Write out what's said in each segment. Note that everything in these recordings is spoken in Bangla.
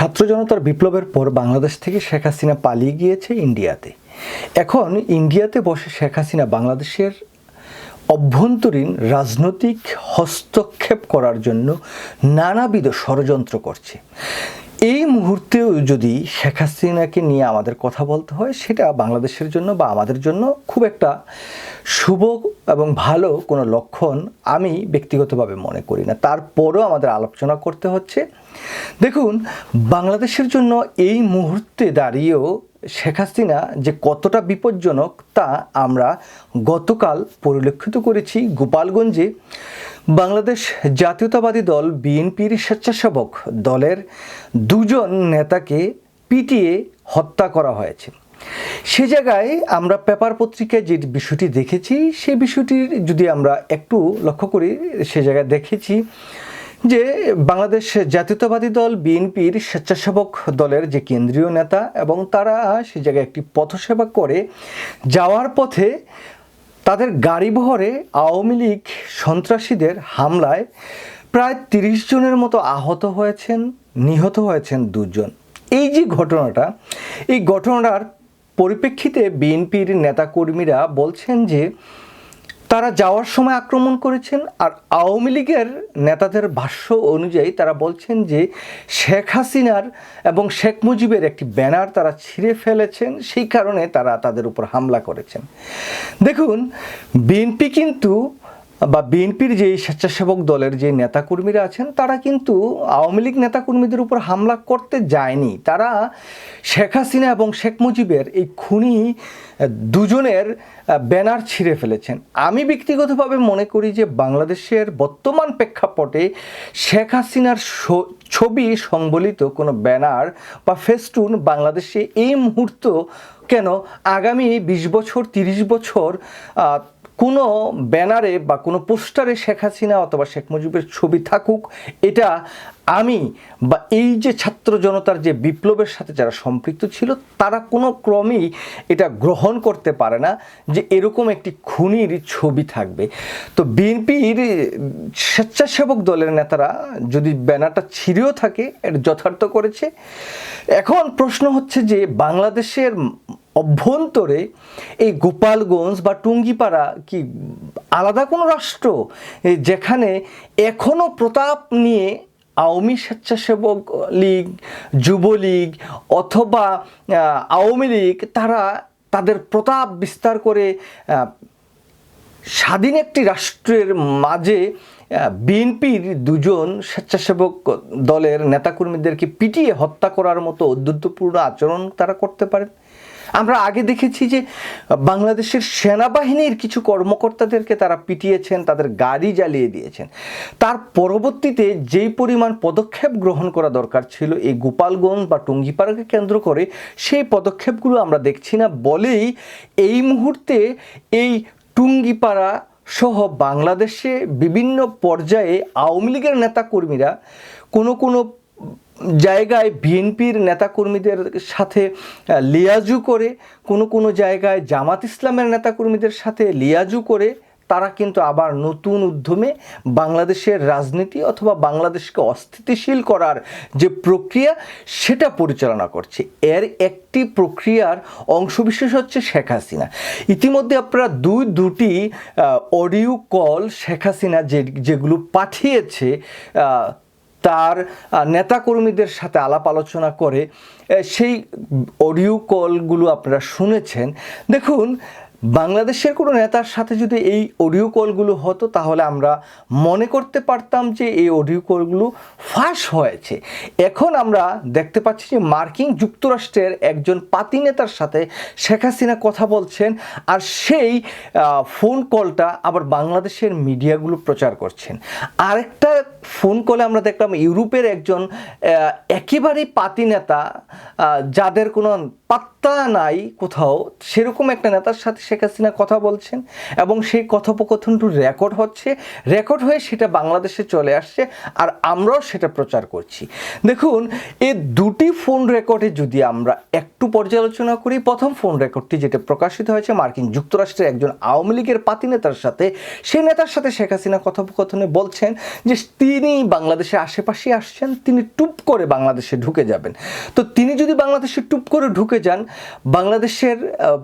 ছাত্র জনতার বিপ্লবের পর বাংলাদেশ থেকে শেখ হাসিনা পালিয়ে গিয়েছে ইন্ডিয়াতে। এখন ইন্ডিয়াতে বসে শেখ হাসিনা বাংলাদেশের অভ্যন্তরীণ রাজনৈতিক হস্তক্ষেপ করার জন্য নানাবিধ ষড়যন্ত্র করছে। এই মুহূর্তেও যদি শেখ হাসিনাকে নিয়ে আমাদের কথা বলতে হয়, সেটা বাংলাদেশের জন্য বা আমাদের জন্য খুব একটা শুভ এবং ভালো কোনো লক্ষণ আমি ব্যক্তিগতভাবে মনে করি না। তারপরেও আমাদের আলোচনা করতে হচ্ছে। দেখুন, বাংলাদেশের জন্য এই মুহূর্তে দাঁড়িয়েও শেখ হাসিনা যে কতটা বিপজ্জনক তা আমরা গতকাল পরিলক্ষিত করেছি গোপালগঞ্জে। বাংলাদেশ জাতীয়তাবাদী দল বিএনপির স্বেচ্ছাসেবক দলের দুজন নেতাকে পিটিয়ে হত্যা করা হয়েছে। সে জায়গায় আমরা পেপার পত্রিকায় যে বিষয়টি দেখেছি, সেই বিষয়টির যদি আমরা একটু লক্ষ্য করি, সে জায়গায় দেখেছি যে বাংলাদেশ জাতীয়তাবাদী দল বিএনপির স্বেচ্ছাসেবক দলের যে কেন্দ্রীয় নেতা এবং তারা সে জায়গায় একটি পথসেবা করে যাওয়ার পথে তাদের গাড়ি বহরে আওয়ামী লীগ সন্ত্রাসীদের হামলায় প্রায় তিরিশ জনের মতো আহত হয়েছেন, নিহত হয়েছেন দুজন। এই যে ঘটনাটা, এই ঘটনার পরিপ্রেক্ষিতে বিএনপির নেতাকর্মীরা বলছেন যে তারা যাওয়ার সময় আক্রমণ করেছেন আর আওয়ামী লীগের নেতাদের ভাষ্য অনুযায়ী তারা বলছেন যে শেখ হাসিনার এবং শেখ মুজিবের একটি ব্যানার তারা ছিঁড়ে ফেলেছেন, সেই কারণে তারা তাদের উপর হামলা করেছেন। দেখুন, বিএনপি কিন্তু বা বিএনপির যে স্বেচ্ছাসেবক দলের যে নেতাকর্মীরা আছেন, তারা কিন্তু আওয়ামী লীগ নেতাকর্মীদের উপর হামলা করতে যায়নি। তারা শেখ হাসিনা এবং শেখ মুজিবের এই খুনি দুজনের ব্যানার ছিঁড়ে ফেলেছেন। আমি ব্যক্তিগতভাবে মনে করি যে বাংলাদেশের বর্তমান প্রেক্ষাপটে শেখ হাসিনার ছবি সংবলিত কোনো ব্যানার বা ফেস্টুন বাংলাদেশে এই মুহূর্ত কেন আগামী বিশ বছর, তিরিশ বছর কোনো ব্যানারে বা কোনো পোস্টারে শেখ হাসিনা অথবা শেখ মুজিবের ছবি থাকুক, এটা আমি বা এই যে ছাত্র জনতার যে বিপ্লবের সাথে যারা সম্পৃক্ত ছিল, তারা কোনো ক্রমেই এটা গ্রহণ করতে পারে না যে এরকম একটি খুনির ছবি থাকবে। তো বিএনপির স্বেচ্ছাসেবক দলের নেতারা যদি ব্যানারটা ছিঁড়েও থাকে, এটা যথার্থ করেছে। এখন প্রশ্ন হচ্ছে যে বাংলাদেশের অভ্যন্তরে এই গোপালগঞ্জ বা টুঙ্গিপাড়া কি আলাদা কোনো রাষ্ট্র? যেখানে এখনও প্রতাপ নিয়ে আওয়ামী স্বেচ্ছাসেবক লীগ, যুবলীগ অথবা আওয়ামী লীগ, তারা তাদের প্রতাপ বিস্তার করে স্বাধীন একটি রাষ্ট্রের মাঝে বিএনপির দুজন স্বেচ্ছাসেবক দলের নেতাকর্মীদেরকে পিটিয়ে হত্যা করার মতো অদ্ভুতপূর্ণ আচরণ তারা করতে পারেন। আমরা আগে দেখেছি যে বাংলাদেশের সেনাবাহিনীর কিছু কর্মকর্তাদেরকে তারা পিটিয়েছেন, তাদের গাড়ি জ্বালিয়ে দিয়েছেন। তার পরবর্তীতে যেই পরিমাণ পদক্ষেপ গ্রহণ করা দরকার ছিল, এই গোপালগঞ্জ বা টুঙ্গিপাড়াকে কেন্দ্র করে, সেই পদক্ষেপগুলো আমরা দেখছি না বলেই এই মুহূর্তে এই টুঙ্গিপাড়া সহ বাংলাদেশে বিভিন্ন পর্যায়ে আওয়ামী লীগের নেতাকর্মীরা কোনো কোনো জায়গায় বিএনপির নেতাকর্মীদের সাথে লিয়াজু করে, কোনো কোনো জায়গায় জামাত ইসলামের নেতাকর্মীদের সাথে লিয়াজু করে, তারা কিন্তু আবার নতুন উদ্যমে বাংলাদেশের রাজনীতি অথবা বাংলাদেশকে অস্থিতিশীল করার যে প্রক্রিয়া, সেটা পরিচালনা করছে। এর একটি প্রক্রিয়ার অংশবিশেষ হচ্ছে শেখ হাসিনা। ইতিমধ্যে আপনারা দুই, দুটি অডিও কল শেখ হাসিনা যে, যেগুলো পাঠিয়েছে তার নেতাকর্মীদের সাথে আলাপ আলোচনা করে সেই অডিও কলগুলো আপনারা শুনেছেন। দেখুন বাংলাদেশের কোনো নেতার সাথে যদি এই অডিও কলগুলো হতো, তাহলে আমরা মনে করতে পারতাম যে এই অডিও কলগুলো ফাঁস হয়েছে। এখন আমরা দেখতে পাচ্ছি যে মার্কিন যুক্তরাষ্ট্রের একজন পাতি নেতার সাথে শেখ হাসিনা কথা বলছেন, আর সেই ফোন কলটা আবার বাংলাদেশের মিডিয়াগুলো প্রচার করছেন। আরেকটা ফোন কলে আমরা দেখলাম, ইউরোপের একজন একেবারেই পাতি নেতা যাদের কোনো পাত্তা নাই কোথাও, সেরকম একটা নেতার সাথে শেখ হাসিনা কথা বলছেন এবং সেই কথোপকথনটি রেকর্ড হচ্ছে রেকর্ড হয়ে সেটা বাংলাদেশে চলে আসছে আর আমরাও সেটা প্রচার করছি। দেখুন, এ দুটি ফোন রেকর্ডে যদি আমরা একটু পর্যালোচনা করি, প্রথম ফোন রেকর্ডটি যেটা প্রকাশিত হয়েছে মার্কিন যুক্তরাষ্ট্রের একজন আওয়ামী লীগের পাতি নেতার সাথে, সেই নেতার সাথে শেখ হাসিনা কথোপকথনে বলছেন যে তিনি বাংলাদেশে আশেপাশে আসছেন, তিনি টুপ করে বাংলাদেশে ঢুকে যাবেন। তো তিনি যদি বাংলাদেশে টুপ করে ঢুকে যান বাংলাদেশের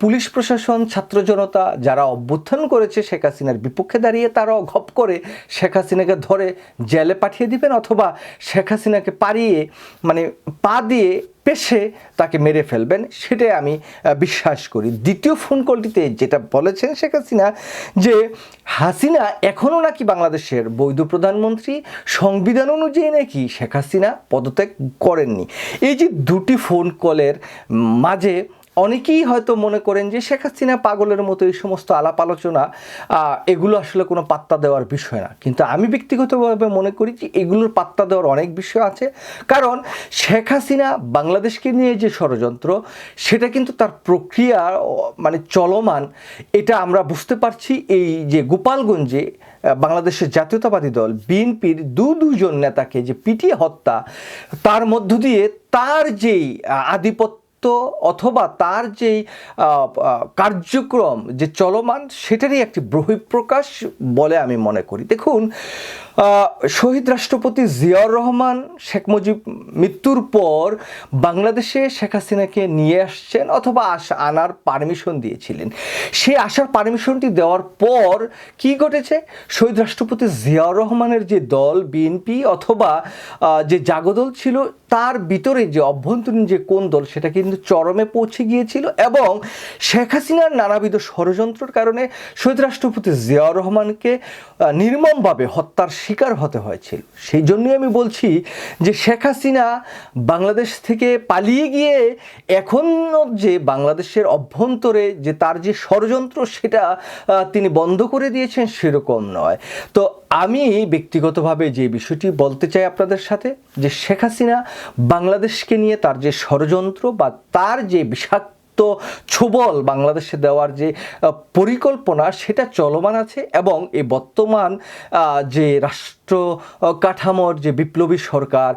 পুলিশ প্রশাসন, ছাত্র জনতা যারা অভ্যুত্থান করেছে শেখ হাসিনার বিপক্ষে দাঁড়িয়ে, তারাও ঘপ করে শেখ হাসিনাকে ধরে জেলে পাঠিয়ে দিবেন অথবা শেখ হাসিনাকে পারিয়ে মানে পা দিয়ে পেশে তাকে মেরে ফেলবেন, সেটাই আমি বিশ্বাস করি। দ্বিতীয় ফোন কলটিতে যেটা বলেছেন শেখ হাসিনা, যে হাসিনা এখনও নাকি বাংলাদেশের বৈধ প্রধানমন্ত্রী, সংবিধান অনুযায়ী নাকি শেখ হাসিনা পদত্যাগ করেননি। এই যে দুটি ফোন কলের মাঝে অনেকেই হয়তো মনে করেন যে শেখ হাসিনা পাগলের মতো এই সমস্ত আলাপ আলোচনা এগুলো আসলে কোনো পাত্তা দেওয়ার বিষয় না। কিন্তু আমি ব্যক্তিগতভাবে মনে করি যে এগুলোর পাত্তা দেওয়ার অনেক বিষয় আছে। কারণ শেখ হাসিনা বাংলাদেশকে নিয়ে যে ষড়যন্ত্র সেটা কিন্তু তার প্রক্রিয়া মানে চলমান এটা আমরা বুঝতে পারছি। এই যে গোপালগঞ্জে বাংলাদেশের জাতীয়তাবাদী দল বিএনপির দু দুজন নেতাকে যে পিটিয়ে হত্যা তার মধ্য দিয়ে তার যেই আহ, আধিপত্য অথবা তার যেই কার্যক্রম যে চলমান সেটারই একটি বহিঃপ্রকাশ বলে আমি মনে করি। দেখুন শহীদ রাষ্ট্রপতি জিয়াউর রহমান, শেখ মুজিব মৃত্যুর পর বাংলাদেশে শেখ হাসিনাকে নিয়ে আসছেন অথবা আনার পারমিশন দিয়েছিলেন। সেই আসার পারমিশনটি দেওয়ার পর কি ঘটেছে? শহীদ রাষ্ট্রপতি জিয়াউর রহমানের যে দল, বিএনপি অথবা যে জাগদল ছিল, তার ভিতরে যে অভ্যন্তরীণ যে কোন দল সেটা কিন্তু চরমে পৌঁছে গিয়েছিল এবং শেখ হাসিনার নানাবিধ ষড়যন্ত্রের কারণে শহীদ রাষ্ট্রপতি জিয়াউর রহমানকে নির্মমভাবে হত্যার শিকার হতে হয়েছিল। সেই জন্যই আমি বলছি যে শেখ হাসিনা বাংলাদেশ থেকে পালিয়ে গিয়ে এখনও যে বাংলাদেশের অভ্যন্তরে যে তার যে ষড়যন্ত্র সেটা তিনি বন্ধ করে দিয়েছেন সেরকম নয়। তো আমি ব্যক্তিগতভাবে যে বিষয়টি বলতে চাই আপনাদের সাথে, যে শেখ হাসিনা বাংলাদেশকে নিয়ে তার যে ষড়যন্ত্র বা তার যে বিষাক্ত ছোবল বাংলাদেশে দেওয়ার যে পরিকল্পনা, সেটা চলমান আছে এবং এই বর্তমান যে রাষ্ট্র কাঠামোর যে বিপ্লবী সরকার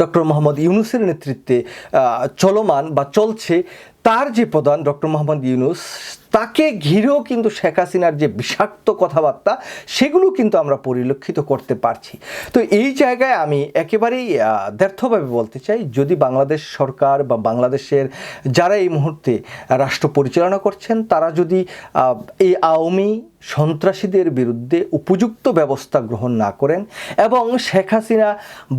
ডক্টর মোহাম্মদ ইউনুসের নেতৃত্বে চলমান বা চলছে, তার যে প্রধান ডক্টর মোহাম্মদ ইউনুস তাকে ঘিরেও কিন্তু শেখ হাসিনার যে বিষাক্ত কথাবার্তা, সেগুলো কিন্তু আমরা পরিলক্ষিত করতে পারছি। তো এই জায়গায় আমি একেবারেই ব্যর্থভাবে বলতে চাই, যদি বাংলাদেশ সরকার বা বাংলাদেশের যারা এই মুহূর্তে রাষ্ট্র পরিচালনা করছেন, তারা যদি এই আওয়ামী সন্ত্রাসীদের বিরুদ্ধে উপযুক্ত ব্যবস্থা গ্রহণ না করেন এবং শেখ হাসিনা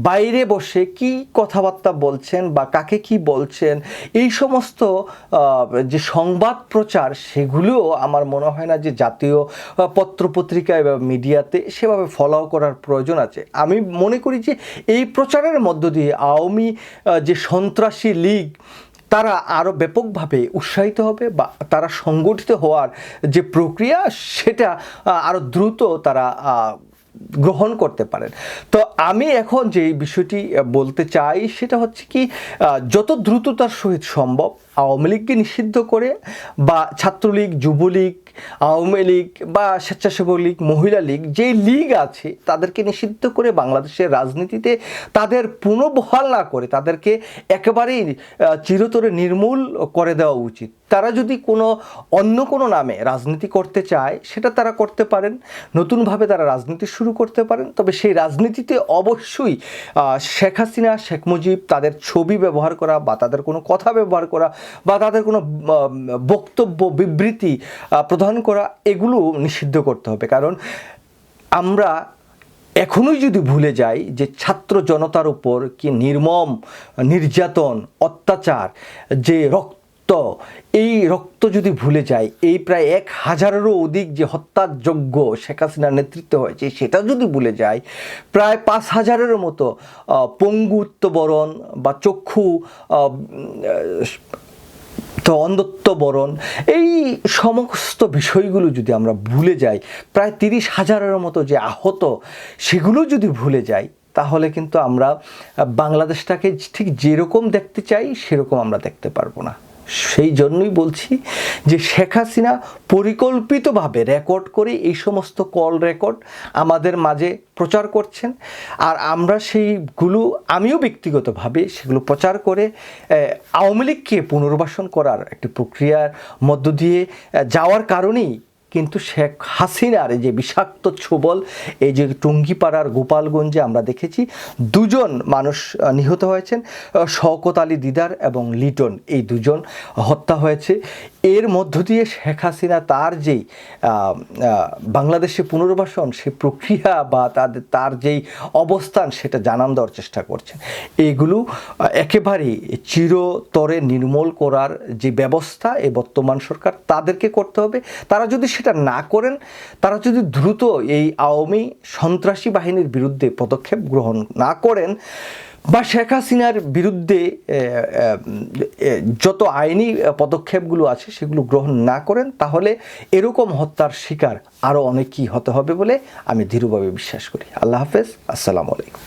বাইরে বসে কি কথাবার্তা বলছেন বা কাকে কি বলছেন, এই সমস্ত যে সংবাদ প্রচার সেগুলোও আমার মনে হয় না যে জাতীয় পত্রপত্রিকায় বা মিডিয়াতে সেভাবে ফলো করার প্রয়োজন আছে। আমি মনে করি যে এই প্রচারের মধ্য দিয়ে আওয়ামী যে সন্ত্রাসী লীগ, তারা আরও ব্যাপকভাবে উৎসাহিত হবে বা তারা সংগঠিত হওয়ার যে প্রক্রিয়া, সেটা আরও দ্রুত তারা গ্রহণ করতে পারেন। তো আমি এখন যে বিষয়টি বলতে চাই, সেটা হচ্ছে কি যত দ্রুততার সহিত সম্ভব আওয়ামী লীগকে নিষিদ্ধ করে বা ছাত্রলীগ যুবলীগ আওয়ামী লীগ বা স্বেচ্ছাসেবক লীগ মহিলা লীগ যে লীগ আছে তাদেরকে নিষিদ্ধ করে বাংলাদেশের রাজনীতিতে তাদের পুনর্বহাল না করে তাদেরকে একেবারেই চিরতরে নির্মূল করে দেওয়া উচিত। তারা যদি কোনো অন্য কোনো নামে রাজনীতি করতে চায় সেটা তারা করতে পারেন। নতুনভাবে তারা রাজনীতি শুরু করতে পারেন। তবে সেই রাজনীতিতে অবশ্যই শেখ হাসিনা শেখ মুজিব তাদের ছবি ব্যবহার করা বা তাদের কোনো কথা ব্যবহার করা বা তাদের কোনো বক্তব্য বিবৃতি আহ, প্রদান করা এগুলো নিষিদ্ধ করতে হবে। কারণ আমরা এখনোই যদি ভুলে যাই যে ছাত্র জনতার উপর কি নির্মম, নির্যাতন, অত্যাচার, যে রক্ত, এই রক্ত যদি ভুলে যায় এই প্রায় এক হাজারেরও অধিক যে হত্যাযোগ্য শেখ হাসিনার নেতৃত্ব হয়েছে, সেটা যদি ভুলে যায় প্রায় পাঁচ হাজারের মতো পঙ্গুত্ববরণ বা চক্ষু অন্ধত্ব বরণ, এই সমস্ত বিষয়গুলো যদি আমরা ভুলে যাই, প্রায় তিরিশ হাজারের মতো যে আহত, সেগুলো যদি ভুলে যাই, তাহলে কিন্তু আমরা বাংলাদেশটাকে ঠিক যেরকম দেখতে চাই, সেরকম আমরা দেখতে পারব না। সেই জন্যই বলছি যে শেখ হাসিনা পরিকল্পিতভাবে রেকর্ড করে এই সমস্ত কল রেকর্ড আমাদের মাঝে প্রচার করছেন। আর আমরা সেইগুলো, আমিও ব্যক্তিগতভাবে সেগুলো প্রচার করে আওয়ামী লীগকে পুনর্বাসন করার একটি প্রক্রিয়ার মধ্য দিয়ে যাওয়ার কারণেই কিন্তু শেখ হাসিনার যে বিষাক্ত ছোবল, এই যে টুঙ্গিপাড়ার গোপালগঞ্জে আমরা দেখেছি, দুজন মানুষ নিহত হয়েছেন শওকত আলী দিদার এবং লিটন। এই দুজন হত্যা হয়েছে। এর মধ্য দিয়ে শেখ হাসিনা তার যেই বাংলাদেশে পুনর্বাসন, সে প্রক্রিয়া বা তাদের তার যেই অবস্থান, সেটা জানান দেওয়ার চেষ্টা করছেন। এইগুলো একেবারেই চিরতরে নির্মূল করার যে ব্যবস্থা এই বর্তমান সরকার তাদেরকে করতে হবে। তারা যদি সেটা না করেন, তারা যদি দ্রুত এই আওয়ামী সন্ত্রাসী বাহিনীর বিরুদ্ধে পদক্ষেপ গ্রহণ না করেন বা শেখ হাসিনার বিরুদ্ধে যত আইনি পদক্ষেপগুলো আছে সেগুলো গ্রহণ না করেন, তাহলে এরকম হত্যার শিকার আরও অনেকই হতে হবে বলে আমি দৃঢ়ভাবে বিশ্বাস করি। আল্লাহ হাফেজ। আসসালামু আলাইকুম।